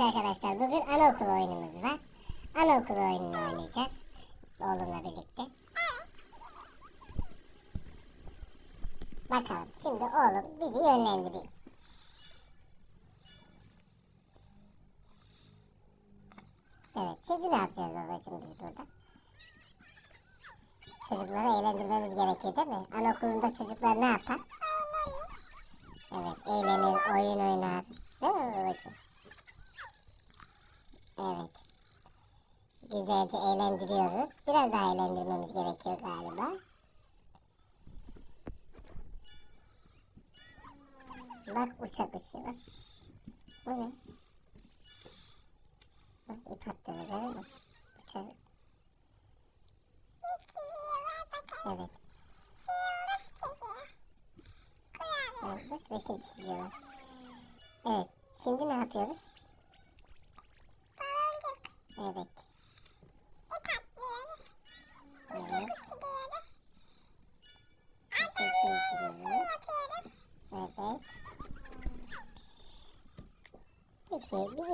Evet arkadaşlar bugün anaokulu oyunumuz var. Anaokulu oyununu oynayacağız. Oğlumla birlikte. Bakalım şimdi oğlum bizi yönlendiriyor. Evet şimdi ne yapacağız babacığım biz burada? Çocukları eğlendirmemiz gerekiyor değil mi? Anaokulunda çocuklar ne yapar? Evet eğlenir, oyun oynar. Değil mi babacığım? Evet. Güzelce eğlendiriyoruz. Biraz daha eğlendirmemiz gerekiyor galiba. Bak uçak uçuyor. Bu ne? Bak ip atladı görüyor musun? Uçak. Evet. Evet, bak resim çiziyorlar. Evet. Şimdi ne yapıyoruz?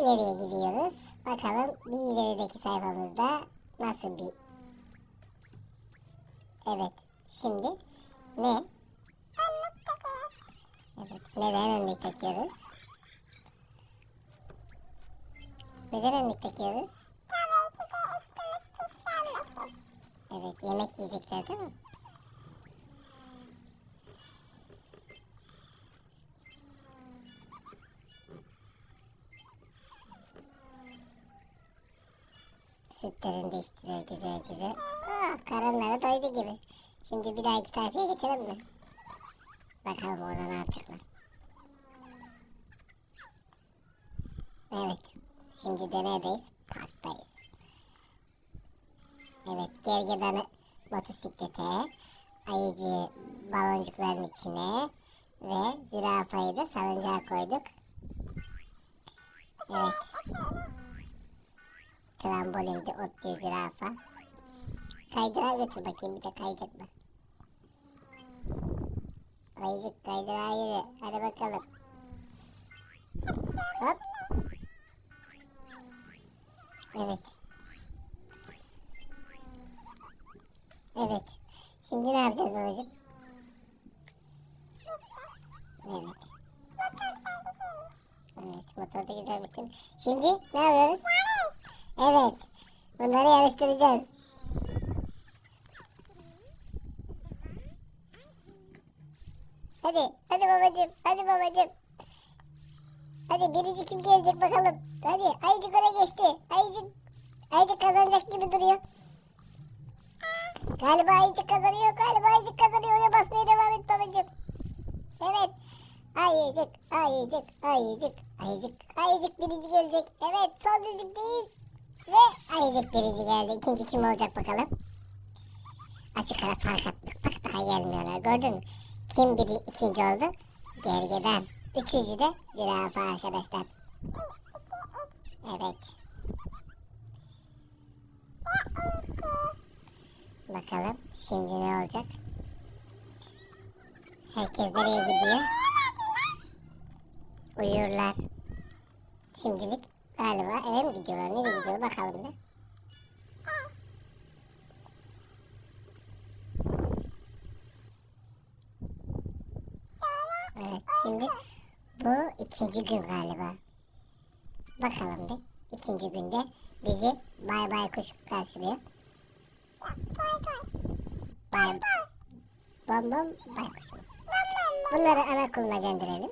İleriye gidiyoruz. Bakalım bir ilerideki sayfamızda nasıl bir... Evet. Şimdi ne? Evet. Neden önlük takıyoruz? Neden önlük takıyoruz? Evet. Yemek yiyecekler değil mi? Sütlerini de güzel güzel. Ah, karınları doydu gibi. Şimdi bir dahaki sayfaya geçelim mi? Bakalım orada ne yapacaklar. Evet. Şimdi de neredeyiz? Parktayız. Evet. Gergedanı motosiklete, ayıcı baloncukların içine ve zürafayı da salıncağa koyduk. Evet. Trambolinde otluyor zürafa. Kaydırağa götür bakayım bir de kayacak mı? Ayıcık kaydırağa yürü. Hadi bakalım. Hop. Evet. Evet. Şimdi ne yapacağız babacığım? Evet. Evet. Motor da güzelmiş değil mi? Şimdi ne yapıyoruz? Evet. Bunları yarıştıracağız. Hadi. Hadi babacığım. Hadi babacığım. Hadi birinci kim gelecek bakalım. Hadi ayıcık öne geçti. Ayıcık, ayıcık kazanacak gibi duruyor. Galiba ayıcık kazanıyor. Galiba ayıcık kazanıyor. Oraya basmaya devam et babacığım. Evet. Ayıcık, ayıcık, ayıcık, ayıcık, ayıcık birinci gelecek. Evet son düzlükteyiz. Ve ayıcık birinci geldi. İkinci kim olacak bakalım. Açık ara fark attık. Bak daha gelmiyorlar. Gördün mü? Kim biri ikinci oldu? Gergeden. Üçüncü de zürafa arkadaşlar. Evet. Bakalım şimdi ne olacak? Herkes nereye gidiyor? Uyurlar. Şimdilik galiba eve mi gidiyorlar? Nereye gidiyor bakalım bir. Evet şimdi bu ikinci gün galiba. Bakalım bir. İkinci günde bizi bay bay kuş karşılıyor. Bay Bom bom baykuş mu? Bunları anaokuluna gönderelim.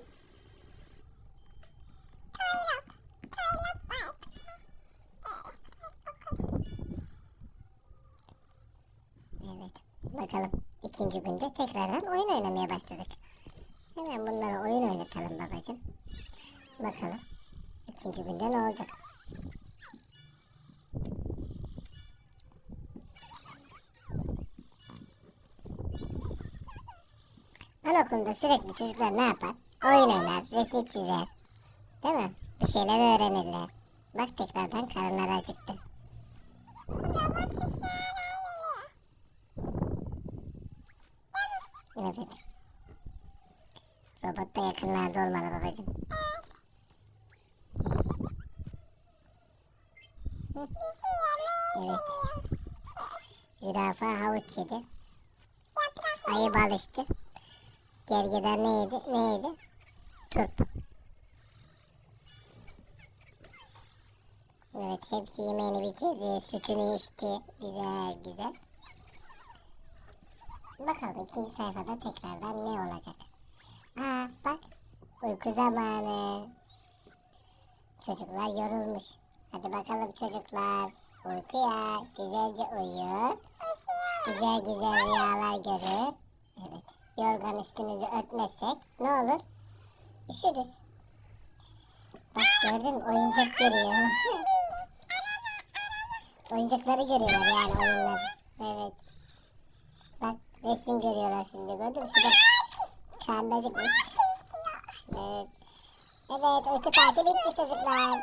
Bakalım ikinci günde tekrardan oyun oynamaya başladık. Hemen bunlara oyun oynatalım babacığım. Bakalım ikinci günde ne olacak? Anaokulunda sürekli çocuklar ne yapar? Oyun oynar, resim çizer. Değil mi? Bir şeyler öğrenirler. Bak tekrardan karınları acıktı. Evet. Robot da yakınlarda olmalı babacığım. Hı. Evet. Zürafa havuç yedi. Ayı bal içti. Gergedan ne yedi? Ne yedi? Turp. Evet hepsi yemeğini bitirdi. Sütünü içti. Güzel güzel. Bakalım ikinci sayfada tekrardan ne olacak? Aa bak uyku zamanı. Çocuklar yorulmuş. Hadi bakalım çocuklar. Uykuya güzelce uyuyun. Güzel güzel rüyalar görün. Evet. Yorgan üstünüzü örtmezsek ne olur? Üşürüz. Bak gördün? Oyuncak görüyor. Oyuncakları görüyorlar yani oyunları. Evet. Resim görüyorlar şimdi gördün mü? Şurada karnacık Evet. Evet uyku saati bitti çocuklar.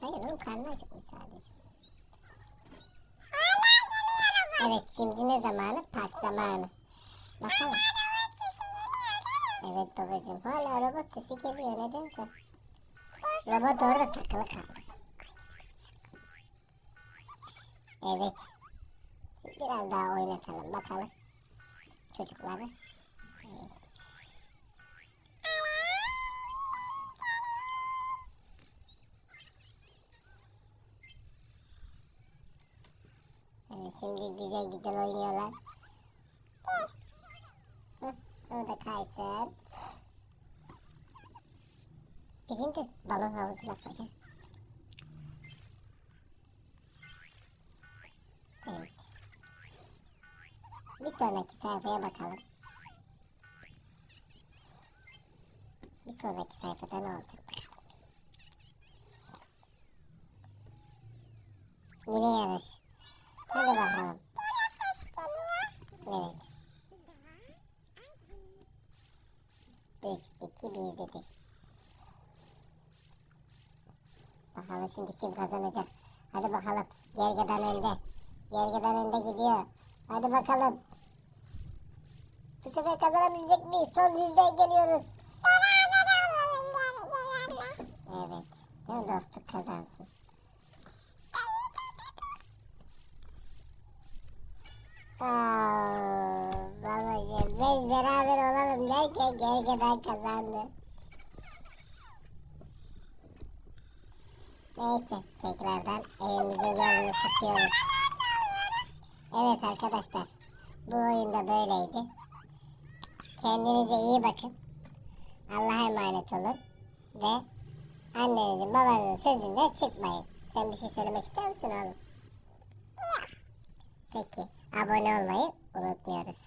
Hayır oğlum karnı acıkmış sadece. Evet şimdi ne zamanı? Park zamanı. Bakalım. Evet babacığım hala robot sesi geliyor nedense. Robot orada takılı kaldı. Evet. Biraz daha oynatalım bakalım. Çocukları. Evet. Şimdi güzel güzel oynuyorlar. Hı, orada kaysın. Bizim de balon havuzuna koyalım. Sonraki sayfaya bakalım. Bir sonraki sayfada ne olacak bakalım. Yine yarış. Hadi bakalım. Evet. 3, 2, 1 dedi. Bakalım şimdi kim kazanacak. Hadi bakalım. Gergedan önde. Gergedan önde gidiyor. Hadi bakalım. Sefer kazanabilecek miyiz? Son yüzdeye geliyoruz. Evet. Değil mi kazansın. Aa, babacığım biz beraber olalım derken gergedan kazandı. Neyse tekrardan evimizin yolunu tutuyoruz. Evet arkadaşlar bu oyunda böyleydi. Kendinize iyi bakın. Allah'a emanet olun. Ve annenizin babanızın sözünden çıkmayın. Sen bir şey söylemek ister misin oğlum? Peki abone olmayı unutmuyoruz.